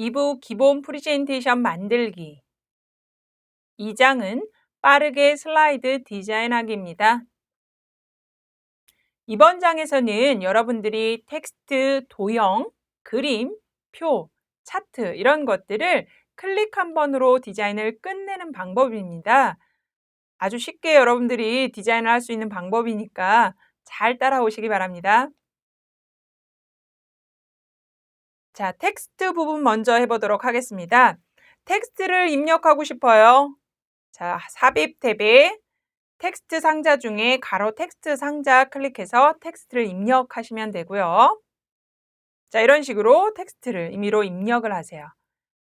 2부 기본 프리젠테이션 만들기 2장은 빠르게 슬라이드 디자인하기입니다. 이번 장에서는 여러분들이 텍스트, 도형, 그림, 표, 차트 이런 것들을 클릭 한 번으로 디자인을 끝내는 방법입니다. 아주 쉽게 여러분들이 디자인을 할 수 있는 방법이니까 잘 따라오시기 바랍니다. 자, 텍스트 부분 먼저 해보도록 하겠습니다. 텍스트를 입력하고 싶어요. 자, 삽입 탭에 텍스트 상자 중에 가로 텍스트 상자 클릭해서 텍스트를 입력하시면 되고요. 자, 이런 식으로 텍스트를 임의로 입력을 하세요.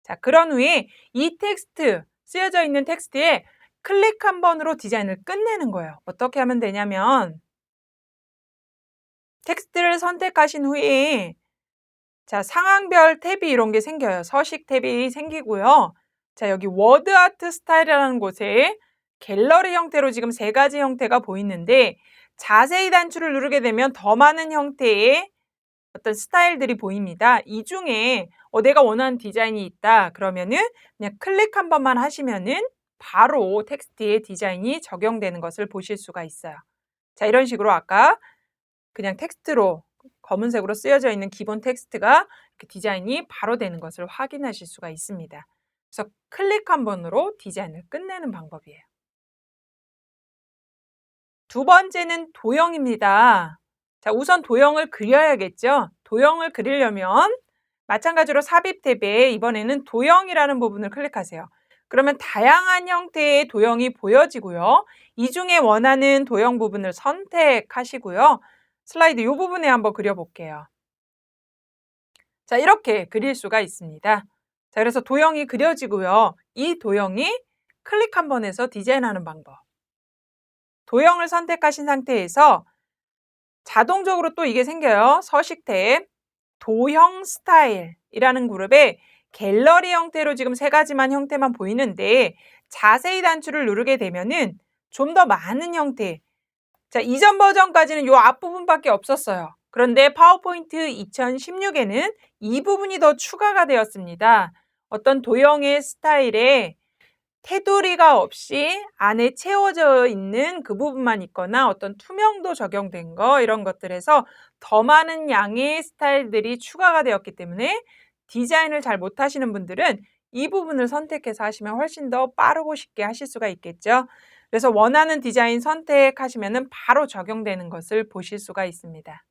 자, 그런 후에 이 텍스트, 쓰여져 있는 텍스트에 클릭 한 번으로 디자인을 끝내는 거예요. 어떻게 하면 되냐면 텍스트를 선택하신 후에 자, 상황별 탭이 이런 게 생겨요. 서식 탭이 생기고요. 자, 여기 워드 아트 스타일이라는 곳에 갤러리 형태로 지금 세 가지 형태가 보이는데 자세히 단추를 누르게 되면 더 많은 형태의 어떤 스타일들이 보입니다. 이 중에 어, 내가 원하는 디자인이 있다. 그러면은 그냥 클릭 한 번만 하시면은 바로 텍스트에 디자인이 적용되는 것을 보실 수가 있어요. 자, 이런 식으로 아까 그냥 텍스트로 검은색으로 쓰여져 있는 기본 텍스트가 디자인이 바로 되는 것을 확인하실 수가 있습니다. 그래서 클릭 한 번으로 디자인을 끝내는 방법이에요. 두 번째는 도형입니다. 자, 우선 도형을 그려야겠죠? 도형을 그리려면 마찬가지로 삽입 탭에 이번에는 도형이라는 부분을 클릭하세요. 그러면 다양한 형태의 도형이 보여지고요. 이 중에 원하는 도형 부분을 선택하시고요. 슬라이드 이 부분에 한번 그려볼게요. 자, 이렇게 그릴 수가 있습니다. 자, 그래서 도형이 그려지고요. 이 도형이 클릭 한 번 해서 디자인하는 방법. 도형을 선택하신 상태에서 자동적으로 또 이게 생겨요. 서식 탭, 도형 스타일이라는 그룹에 갤러리 형태로 지금 세 가지만 형태만 보이는데 자세히 단추를 누르게 되면은 좀 더 많은 형태, 자, 이전 버전까지는 이 앞부분밖에 없었어요. 그런데 파워포인트 2016에는 이 부분이 더 추가가 되었습니다. 어떤 도형의 스타일에 테두리가 없이 안에 채워져 있는 그 부분만 있거나 어떤 투명도 적용된 거 이런 것들에서 더 많은 양의 스타일들이 추가가 되었기 때문에 디자인을 잘 못하시는 분들은 이 부분을 선택해서 하시면 훨씬 더 빠르고 쉽게 하실 수가 있겠죠. 그래서 원하는 디자인 선택하시면 바로 적용되는 것을 보실 수가 있습니다.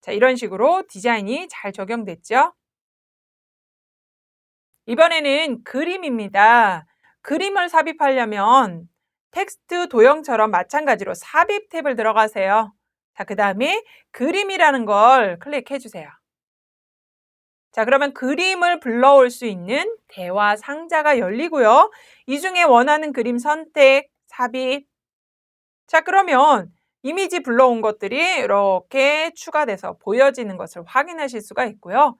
자, 이런 식으로 디자인이 잘 적용됐죠? 이번에는 그림입니다. 그림을 삽입하려면 텍스트 도형처럼 마찬가지로 삽입 탭을 들어가세요. 자, 그 다음에 그림이라는 걸 클릭해 주세요. 자, 그러면 그림을 불러올 수 있는 대화 상자가 열리고요. 이 중에 원하는 그림 선택, 삽입. 자, 그러면 이미지 불러온 것들이 이렇게 추가돼서 보여지는 것을 확인하실 수가 있고요.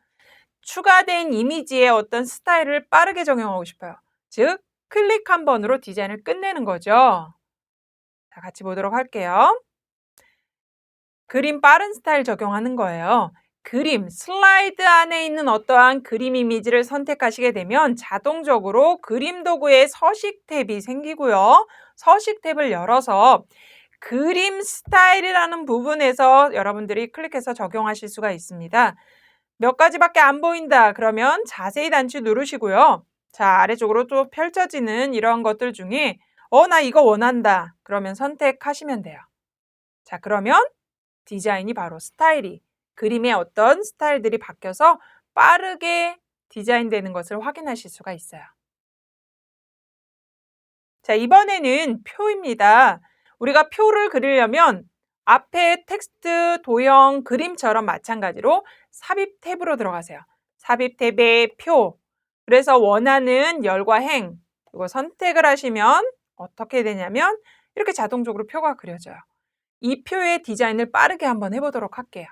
추가된 이미지의 어떤 스타일을 빠르게 적용하고 싶어요. 즉, 클릭 한 번으로 디자인을 끝내는 거죠. 자, 같이 보도록 할게요. 그림 빠른 스타일 적용하는 거예요. 그림, 슬라이드 안에 있는 어떠한 그림 이미지를 선택하시게 되면 자동적으로 그림 도구의 서식 탭이 생기고요. 서식 탭을 열어서 그림 스타일이라는 부분에서 여러분들이 클릭해서 적용하실 수가 있습니다. 몇 가지밖에 안 보인다. 그러면 자세히 단추 누르시고요. 자, 아래쪽으로 또 펼쳐지는 이런 것들 중에 어, 나 이거 원한다. 그러면 선택하시면 돼요. 자, 그러면 디자인이 바로 스타일이 그림의 어떤 스타일들이 바뀌어서 빠르게 디자인되는 것을 확인하실 수가 있어요. 자, 이번에는 표입니다. 우리가 표를 그리려면 앞에 텍스트, 도형, 그림처럼 마찬가지로 삽입 탭으로 들어가세요. 삽입 탭에 표. 그래서 원하는 열과 행 이거 선택을 하시면 어떻게 되냐면 이렇게 자동적으로 표가 그려져요. 이 표의 디자인을 빠르게 한번 해보도록 할게요.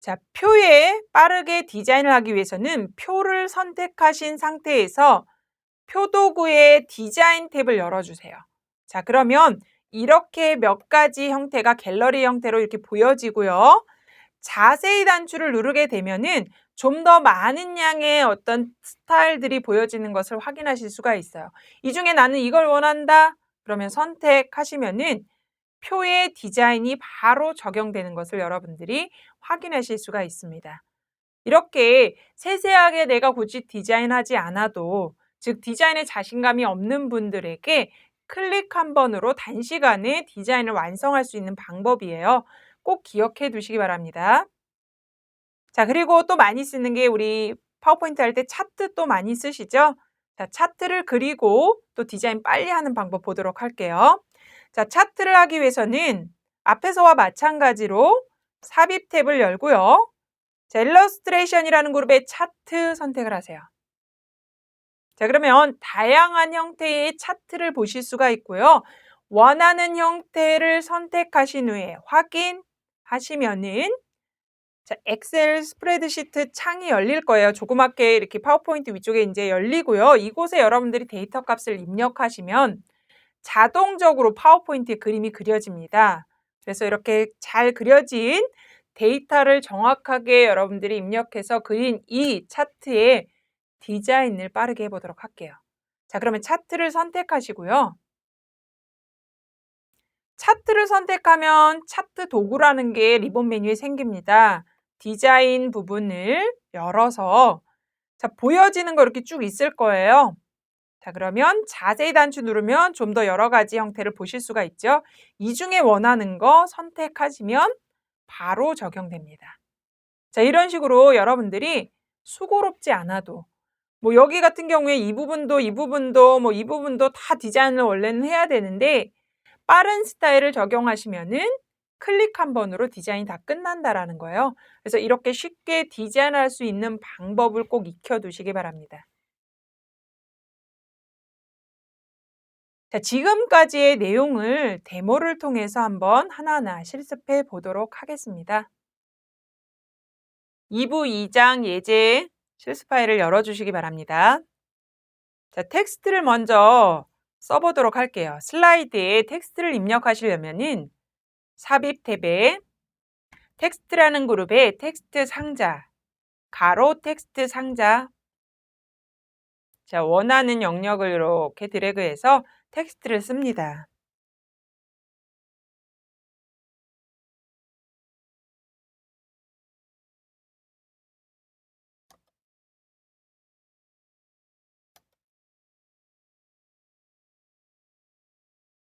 자, 표에 빠르게 디자인을 하기 위해서는 표를 선택하신 상태에서 표도구의 디자인 탭을 열어주세요. 자, 그러면 이렇게 몇 가지 형태가 갤러리 형태로 이렇게 보여지고요. 자세히 단추를 누르게 되면은 좀 더 많은 양의 어떤 스타일들이 보여지는 것을 확인하실 수가 있어요. 이 중에 나는 이걸 원한다. 그러면 선택하시면은 표의 디자인이 바로 적용되는 것을 여러분들이 확인하실 수가 있습니다. 이렇게 세세하게 내가 굳이 디자인하지 않아도 즉 디자인에 자신감이 없는 분들에게 클릭 한 번으로 단시간에 디자인을 완성할 수 있는 방법이에요. 꼭 기억해 두시기 바랍니다. 자, 그리고 또 많이 쓰는 게 우리 파워포인트 할 때 차트 또 많이 쓰시죠? 자, 차트를 그리고 또 디자인 빨리 하는 방법 보도록 할게요. 자, 차트를 하기 위해서는 앞에서와 마찬가지로 삽입 탭을 열고요. 자, 일러스트레이션이라는 그룹의 차트 선택을 하세요. 자, 그러면 다양한 형태의 차트를 보실 수가 있고요. 원하는 형태를 선택하신 후에 확인하시면은 자, 엑셀 스프레드시트 창이 열릴 거예요. 조그맣게 이렇게 파워포인트 위쪽에 이제 열리고요. 이곳에 여러분들이 데이터 값을 입력하시면 자동적으로 파워포인트에 그림이 그려집니다. 그래서 이렇게 잘 그려진 데이터를 정확하게 여러분들이 입력해서 그린 이 차트의 디자인을 빠르게 해보도록 할게요. 자, 그러면 차트를 선택하시고요. 차트를 선택하면 차트 도구라는 게 리본 메뉴에 생깁니다. 디자인 부분을 열어서 자, 보여지는 거 이렇게 쭉 있을 거예요. 자, 그러면 자세히 단추 누르면 좀 더 여러 가지 형태를 보실 수가 있죠. 이 중에 원하는 거 선택하시면 바로 적용됩니다. 자, 이런 식으로 여러분들이 수고롭지 않아도 뭐 여기 같은 경우에 이 부분도 이 부분도 뭐 이 부분도 다 디자인을 원래는 해야 되는데 빠른 스타일을 적용하시면은 클릭 한 번으로 디자인이 다 끝난다라는 거예요. 그래서 이렇게 쉽게 디자인할 수 있는 방법을 꼭 익혀 두시기 바랍니다. 자, 지금까지의 내용을 데모를 통해서 한번 하나하나 실습해 보도록 하겠습니다. 2부 2장 예제 실습 파일을 열어주시기 바랍니다. 자, 텍스트를 먼저 써보도록 할게요. 슬라이드에 텍스트를 입력하시려면은 삽입 탭에 텍스트라는 그룹에 텍스트 상자, 가로 텍스트 상자 자, 원하는 영역을 이렇게 드래그해서 텍스트를 씁니다.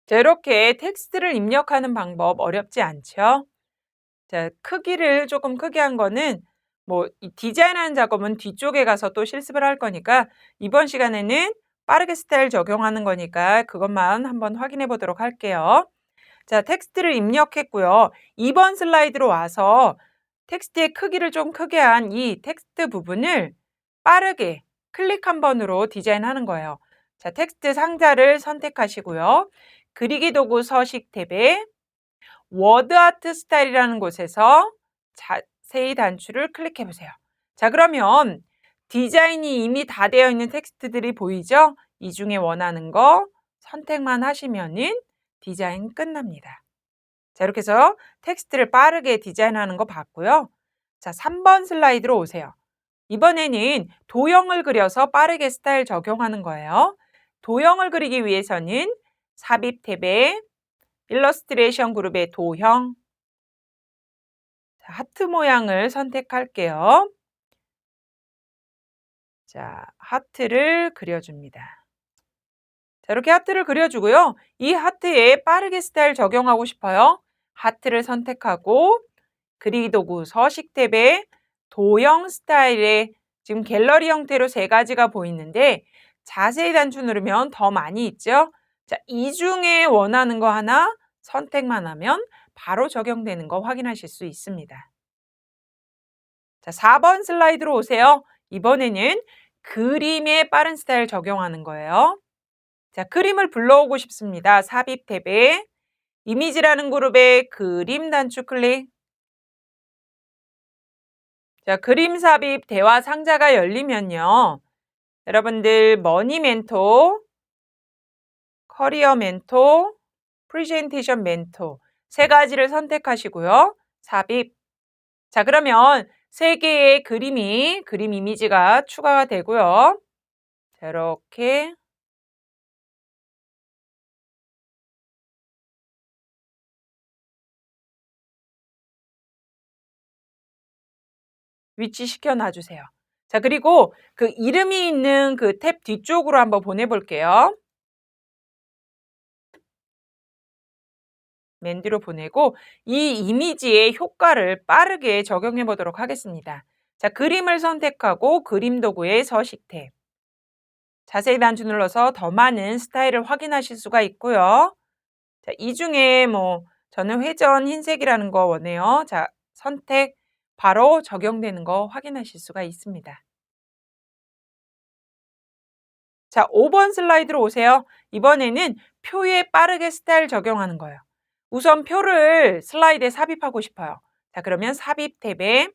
자, 이렇게 텍스트를 입력하는 방법 어렵지 않죠? 자, 크기를 조금 크게 한 거는 뭐 디자인하는 작업은 뒤쪽에 가서 또 실습을 할 거니까 이번 시간에는 빠르게 스타일 적용하는 거니까 그것만 한번 확인해 보도록 할게요. 자, 텍스트를 입력했고요. 2번 슬라이드로 와서 텍스트의 크기를 좀 크게 한 이 텍스트 부분을 빠르게 클릭 한 번으로 디자인하는 거예요. 자, 텍스트 상자를 선택하시고요. 그리기 도구 서식 탭에 워드 아트 스타일이라는 곳에서 자세히 단추를 클릭해 보세요. 자, 그러면 디자인이 이미 다 되어 있는 텍스트들이 보이죠? 이 중에 원하는 거 선택만 하시면은 디자인 끝납니다. 자, 이렇게 해서 텍스트를 빠르게 디자인하는 거 봤고요. 자, 3번 슬라이드로 오세요. 이번에는 도형을 그려서 빠르게 스타일 적용하는 거예요. 도형을 그리기 위해서는 삽입 탭에 일러스트레이션 그룹의 도형 자, 하트 모양을 선택할게요. 자, 하트를 그려줍니다. 자, 이렇게 하트를 그려주고요. 이 하트에 빠르게 스타일 적용하고 싶어요. 하트를 선택하고 그리기 도구 서식 탭에 도형 스타일의 지금 갤러리 형태로 세 가지가 보이는데 자세히 단추 누르면 더 많이 있죠. 자, 이 중에 원하는 거 하나 선택만 하면 바로 적용되는 거 확인하실 수 있습니다. 자, 4번 슬라이드로 오세요. 이번에는 그림에 빠른 스타일 적용하는 거예요. 자, 그림을 불러오고 싶습니다. 삽입 탭에 이미지라는 그룹의 그림 단추 클릭. 자, 그림 삽입 대화 상자가 열리면요. 여러분들 머니 멘토 커리어 멘토, 프리젠테이션 멘토 세 가지를 선택하시고요. 삽입 자, 그러면 세 개의 그림이, 그림 이미지가 추가가 되고요. 자, 이렇게. 위치시켜 놔주세요. 자, 그리고 그 이름이 있는 그 탭 뒤쪽으로 한번 보내볼게요. 맨 뒤로 보내고 이 이미지의 효과를 빠르게 적용해 보도록 하겠습니다. 자, 그림을 선택하고 그림 도구의 서식 탭. 자세히 단추 눌러서 더 많은 스타일을 확인하실 수가 있고요. 자, 이 중에 뭐 저는 회전 흰색이라는 거 원해요. 자, 선택 바로 적용되는 거 확인하실 수가 있습니다. 자, 5번 슬라이드로 오세요. 이번에는 표에 빠르게 스타일 적용하는 거예요. 우선 표를 슬라이드에 삽입하고 싶어요. 자, 그러면 삽입 탭에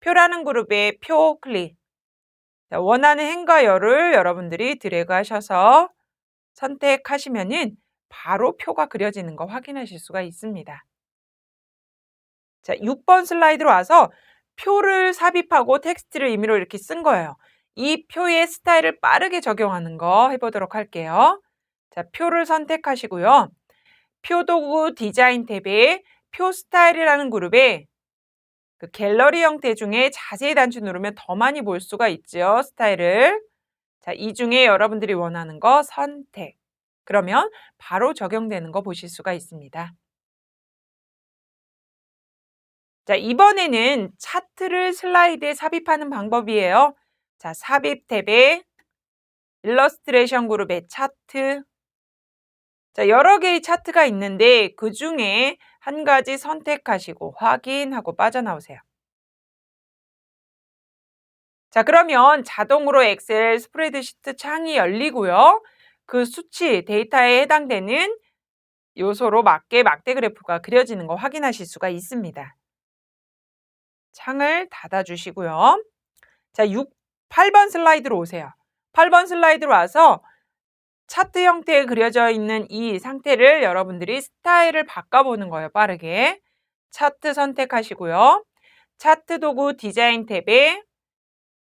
표라는 그룹에 표 클릭. 자, 원하는 행과 열을 여러분들이 드래그 하셔서 선택하시면은 바로 표가 그려지는 거 확인하실 수가 있습니다. 자, 6번 슬라이드로 와서 표를 삽입하고 텍스트를 임의로 이렇게 쓴 거예요. 이 표의 스타일을 빠르게 적용하는 거 해보도록 할게요. 자, 표를 선택하시고요. 표도구 디자인 탭에 표 스타일이라는 그룹에 그 갤러리 형태 중에 자세히 단추 누르면 더 많이 볼 수가 있죠. 스타일을. 자, 이 중에 여러분들이 원하는 거 선택. 그러면 바로 적용되는 거 보실 수가 있습니다. 자, 이번에는 차트를 슬라이드에 삽입하는 방법이에요. 자, 삽입 탭에 일러스트레이션 그룹의 차트, 자, 여러 개의 차트가 있는데 그 중에 한 가지 선택하시고 확인하고 빠져나오세요. 자, 그러면 자동으로 엑셀 스프레드시트 창이 열리고요. 그 수치, 데이터에 해당되는 요소로 맞게 막대 그래프가 그려지는 거 확인하실 수가 있습니다. 창을 닫아주시고요. 자, 6, 8번 슬라이드로 오세요. 8번 슬라이드로 와서 차트 형태에 그려져 있는 이 상태를 여러분들이 스타일을 바꿔보는 거예요. 빠르게. 차트 선택하시고요. 차트 도구 디자인 탭에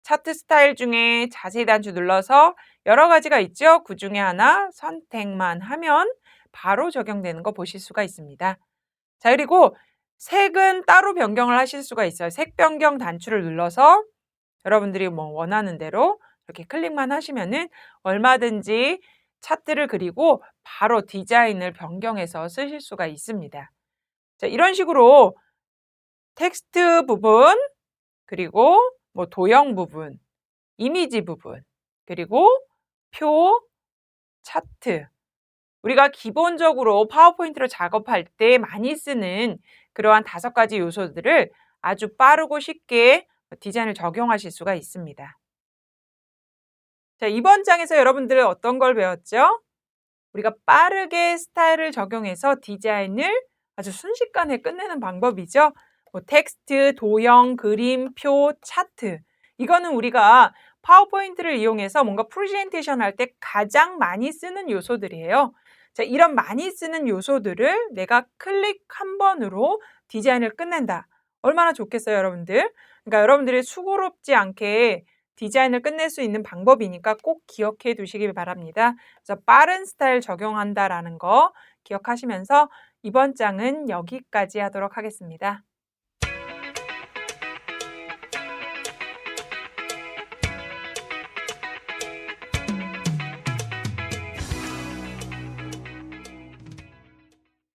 차트 스타일 중에 자세히 단추 눌러서 여러 가지가 있죠. 그 중에 하나 선택만 하면 바로 적용되는 거 보실 수가 있습니다. 자, 그리고 색은 따로 변경을 하실 수가 있어요. 색 변경 단추를 눌러서 여러분들이 뭐 원하는 대로 이렇게 클릭만 하시면은 얼마든지 차트를 그리고 바로 디자인을 변경해서 쓰실 수가 있습니다. 자, 이런 식으로 텍스트 부분, 그리고 뭐 도형 부분, 이미지 부분, 그리고 표, 차트. 우리가 기본적으로 파워포인트로 작업할 때 많이 쓰는 그러한 다섯 가지 요소들을 아주 빠르고 쉽게 디자인을 적용하실 수가 있습니다. 자, 이번 장에서 여러분들은 어떤 걸 배웠죠? 우리가 빠르게 스타일을 적용해서 디자인을 아주 순식간에 끝내는 방법이죠. 뭐 텍스트, 도형, 그림, 표, 차트. 이거는 우리가 파워포인트를 이용해서 뭔가 프레젠테이션 할 때 가장 많이 쓰는 요소들이에요. 자, 이런 많이 쓰는 요소들을 내가 클릭 한 번으로 디자인을 끝낸다. 얼마나 좋겠어요, 여러분들? 그러니까 여러분들이 수고롭지 않게 디자인을 끝낼 수 있는 방법이니까 꼭 기억해 두시길 바랍니다. 그래서 빠른 스타일 적용한다라는 거 기억하시면서 이번 장은 여기까지 하도록 하겠습니다.